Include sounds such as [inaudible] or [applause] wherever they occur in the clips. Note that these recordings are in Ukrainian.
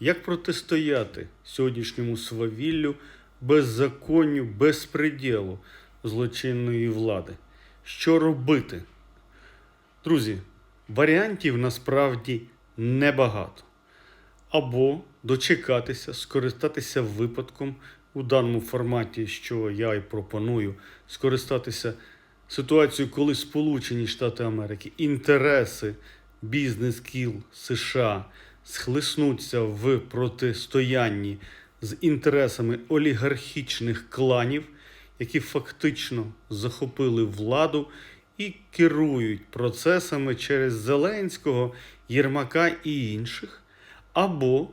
Як протистояти сьогоднішньому свавіллю, беззаконню, безпреділу злочинної влади? Що робити? Друзі, варіантів насправді небагато. Або дочекатися, скористатися випадком у даному форматі, що я і пропоную, скористатися ситуацією, коли Сполучені Штати Америки, інтереси бізнес-кіл США схлеснуться в протистоянні з інтересами олігархічних кланів, які фактично захопили владу і керують процесами через Зеленського, Єрмака і інших, або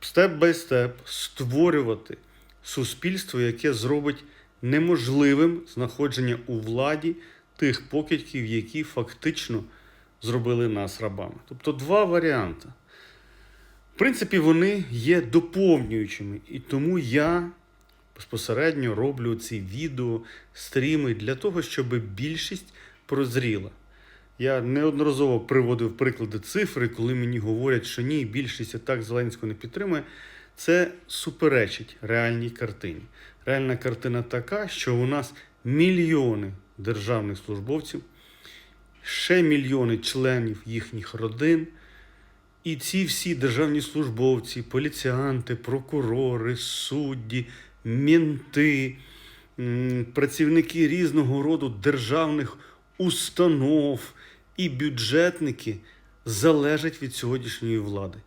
степ бай степ створювати суспільство, яке зробить неможливим знаходження у владі тих покидьків, які фактично зробили нас рабами. Тобто два варіанти. В принципі, вони є доповнюючими, і тому я безпосередньо роблю ці відео, стріми для того, щоб більшість прозріла. Я неодноразово приводив приклади цифри, коли мені говорять, що ні, більшість так Зеленського не підтримує. Це суперечить реальній картині. Реальна картина така, що у нас мільйони державних службовців, ще мільйони членів їхніх родин. І ці всі державні службовці, поліціянти, прокурори, судді, мінти, працівники різного роду державних установ і бюджетники залежать від сьогоднішньої влади.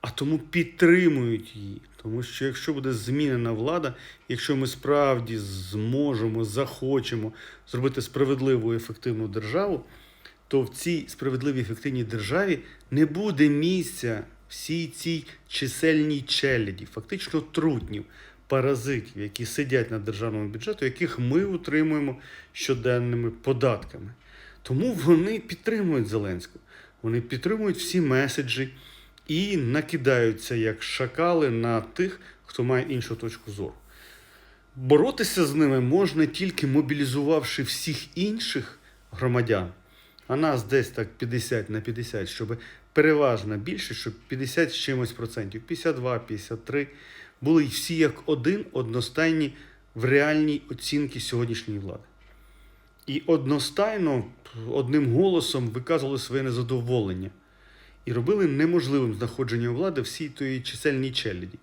А тому підтримують її. Тому що якщо буде змінена влада, якщо ми справді зможемо, захочемо зробити справедливу і ефективну державу, то в цій справедливій ефективній державі не буде місця всій цій чисельній челяді, фактично трутнів, паразитів, які сидять на державному бюджету, яких ми утримуємо щоденними податками. Тому вони підтримують Зеленського, вони підтримують всі меседжі і накидаються як шакали на тих, хто має іншу точку зору. Боротися з ними можна тільки мобілізувавши всіх інших громадян, а нас десь так 50 на 50, щоб переважна більшість, щоб 50 з чимось процентів, 52, 53, були всі як один одностайні в реальній оцінці сьогоднішньої влади. І одностайно одним голосом виказували своє незадоволення і робили неможливим знаходження влади всій тої чисельній челяді.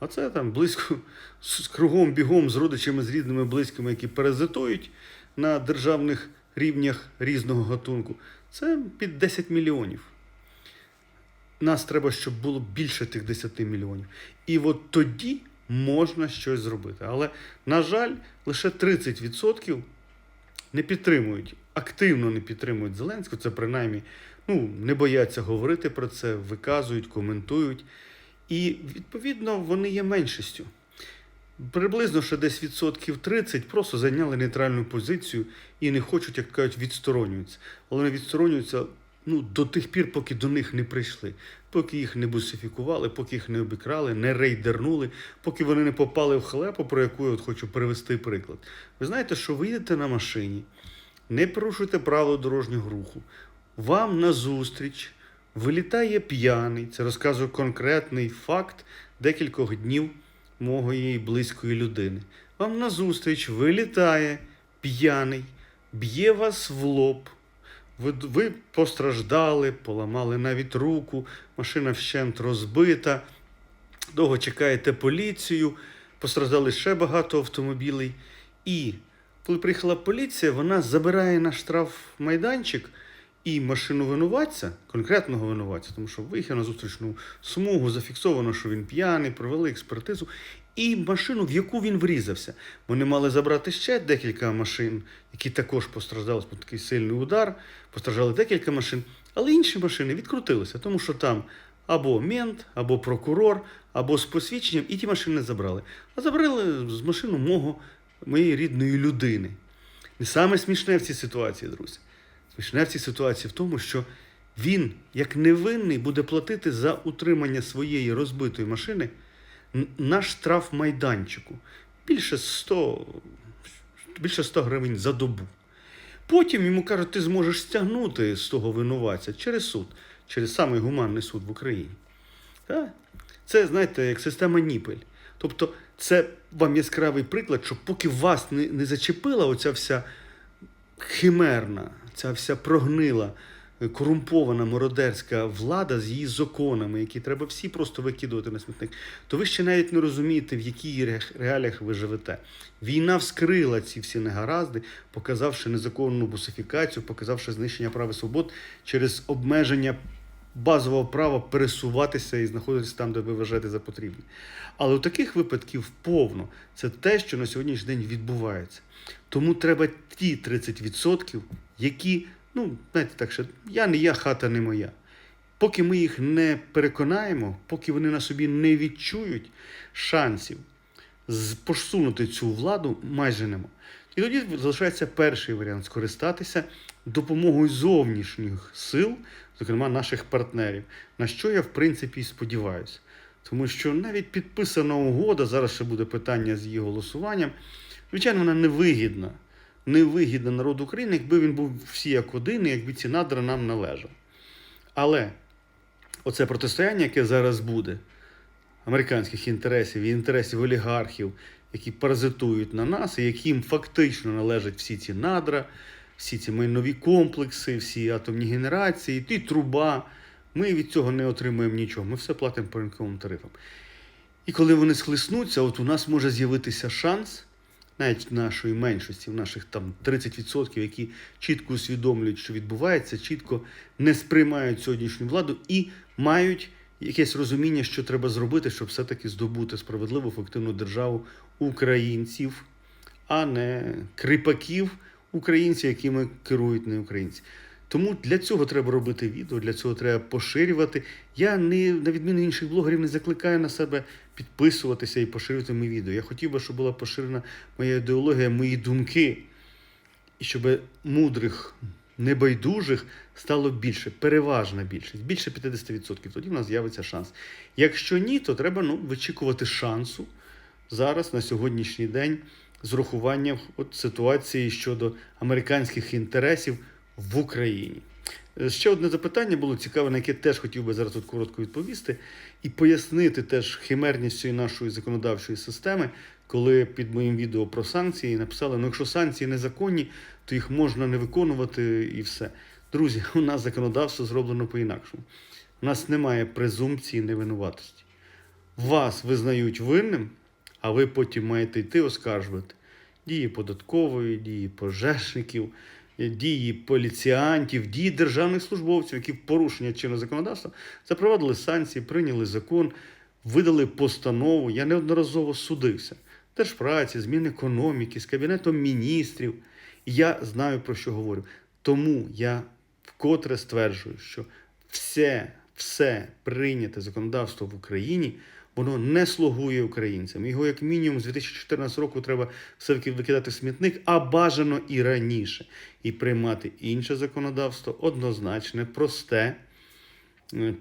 А це там близько з кругом бігом з родичами з різними близькими, які паразитують на державних рівнях різного гатунку. Це під 10 мільйонів. Нас треба, щоб було більше тих 10 мільйонів. І от тоді можна щось зробити. Але, на жаль, лише 30% не підтримують, активно не підтримують Зеленського. Це принаймні ну, не бояться говорити про це, виказують, коментують. І відповідно вони є меншістю. Приблизно ще десь відсотків 30 просто зайняли нейтральну позицію і не хочуть, як кажуть, відсторонюються. Але вони відсторонюються ну, до тих пір, поки до них не прийшли, поки їх не бусифікували, поки їх не обікрали, не рейдернули, поки вони не попали в халепу, про яку я от хочу привести приклад. Ви знаєте, що ви їдете на машині, не порушуєте правила дорожнього руху, вам назустріч вилітає п'яний. Це розказує конкретний факт декількох днів моєї близької людини. Вам назустріч вилітає п'яний, б'є вас в лоб. Ви, ви постраждали, поламали навіть руку, машина вщент розбита, довго чекаєте поліцію, постраждали ще багато автомобілей. І коли приїхала поліція, вона забирає на штраф майданчик і машину винуватця, конкретного винуватця, тому що виїхав на зустрічну смугу, зафіксовано, що він п'яний, провели експертизу, і машину, в яку він врізався. Вони мали забрати ще декілька машин, які також постраждали бо такий сильний удар, постраждали декілька машин, але інші машини відкрутилися, тому що там або мент, або прокурор, або з посвідченням, і ті машини не забрали. А забрали з машину мого, моєї рідної людини. І саме смішне в цій ситуації, друзі. Смішне в цій ситуації в тому, що він, як невинний, буде платити за утримання своєї розбитої машини на штраф майданчику більше 100, більше 100 гривень за добу. Потім йому кажуть, ти зможеш стягнути з того винуватця через суд, через самий гуманний суд в Україні. Це, знаєте, як система ніпель. Тобто, це вам яскравий приклад, що поки вас не, не зачепила оця вся химерна, ця вся прогнила, е, корумпована мародерська влада з її законами, які треба всі просто викидувати на смітник, то ви ще навіть не розумієте, в яких реаліях ви живете. Війна вскрила ці всі негаразди, показавши незаконну бусифікацію, показавши знищення прав і свобод через обмеження базового права пересуватися і знаходитися там, де ви вважаєте за потрібне. Але у таких випадків повно. Це те, що на сьогоднішній день відбувається. Тому треба ті 30%, які, ну, знаєте, так що я не я, хата не моя. Поки ми їх не переконаємо, поки вони на собі не відчують шансів посунути цю владу, майже нема. І тоді залишається перший варіант скористатися допомогою зовнішніх сил, зокрема наших партнерів, на що я в принципі і сподіваюся. Тому що навіть підписана угода, зараз ще буде питання з її голосуванням, звичайно, вона невигідна. Невигідна народу України, якби він був всі як один, і якби ці надра нам належали. Але оце протистояння, яке зараз буде, американських інтересів і інтересів олігархів, які паразитують на нас, і яким фактично належать всі ці надра, всі ці майнові комплекси, всі атомні генерації, і труба. Ми від цього не отримуємо нічого. Ми все платимо по ринковим тарифам. І коли вони схлеснуться, от у нас може з'явитися шанс, навіть в нашої меншості, в наших там 30%, які чітко усвідомлюють, що відбувається, чітко не сприймають сьогоднішню владу і мають якесь розуміння, що треба зробити, щоб все-таки здобути справедливу, ефективну державу українців, а не кріпаків українців, якими керують не українці. Тому для цього треба робити відео, для цього треба поширювати. Я не на відміну інших блогерів не закликаю на себе підписуватися і поширювати мої відео. Я хотів би, щоб була поширена моя ідеологія, мої думки, і щоб мудрих, небайдужих стало більше, переважна більшість, більше 50%. Тоді в нас з'явиться шанс. Якщо ні, то треба ну, вичікувати шансу зараз на сьогоднішній день з урахуванням от ситуації щодо американських інтересів в Україні. Е, Ще одне запитання було цікаве, на яке теж хотів би зараз тут коротко відповісти, і пояснити теж химерність цієї нашої законодавчої системи, коли під моїм відео про санкції написали: ну якщо санкції незаконні, то їх можна не виконувати і все. Друзі, у нас законодавство зроблено по-інакшому. У нас немає презумпції невинуватості. Вас визнають винним, а ви потім маєте йти оскаржувати дії податкової, дії пожежників, дії поліціантів, дії державних службовців, які в порушення чинного законодавства запровадили санкції, прийняли закон, видали постанову. Я неодноразово судився. Держпраці, з Мінекономіки, з Кабінетом міністрів. Я знаю, про що говорю. Тому я вкотре стверджую, що все, все прийняте законодавство в Україні воно не слугує українцям. Його, як мінімум, з 2014 року треба все-таки викидати в смітник, а бажано і раніше. І приймати інше законодавство однозначне, просте,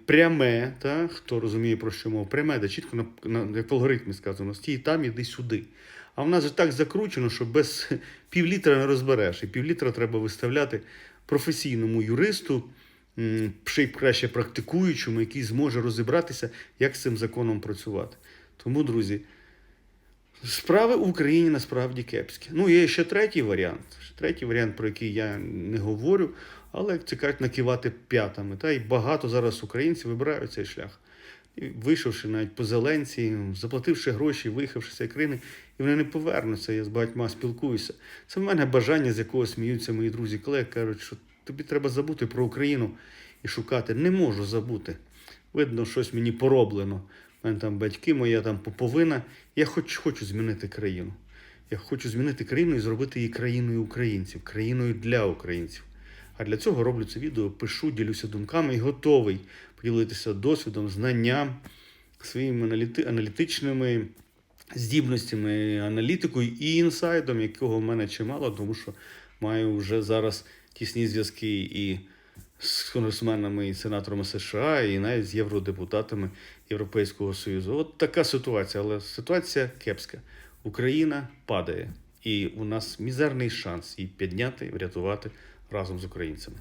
пряме, та, хто розуміє, про що мова, пряме, де чітко на, на, як в алгоритмі сказано, стій там, іди сюди. А в нас же так закручено, що без [laughs] півлітра не розбереш. І півлітра треба виставляти професійному юристу, ще й краще практикуючому, який зможе розібратися, як з цим законом працювати. Тому, друзі, справи в Україні насправді кепські. Ну, є ще третій варіант. Третій варіант, про який я не говорю, але як це кажуть, накивати п'ятами. Та й багато зараз українців вибирають цей шлях. І вийшовши навіть по зеленці, заплативши гроші, виїхавши з цієї країни, і вони не повернуться. Я з багатьма спілкуюся. Це в мене бажання, з якого сміються мої друзі, колеги кажуть, що тобі треба забути про Україну і шукати. Не можу забути. Видно, щось мені пороблено. У мене там батьки, моя там поповина. Я хоч хочу змінити країну. Я хочу змінити країну і зробити її країною українців, країною для українців. А для цього роблю це відео, пишу, ділюся думками і готовий поділитися досвідом, знанням, своїми аналітичними здібностями, аналітикою і інсайдом, якого в мене чимало, тому що маю вже зараз тісні зв'язки і з конгресменами і сенаторами США, і навіть з євродепутатами Європейського Союзу. От така ситуація, але ситуація кепська. Україна падає, і у нас мізерний шанс її підняти, врятувати разом з українцями.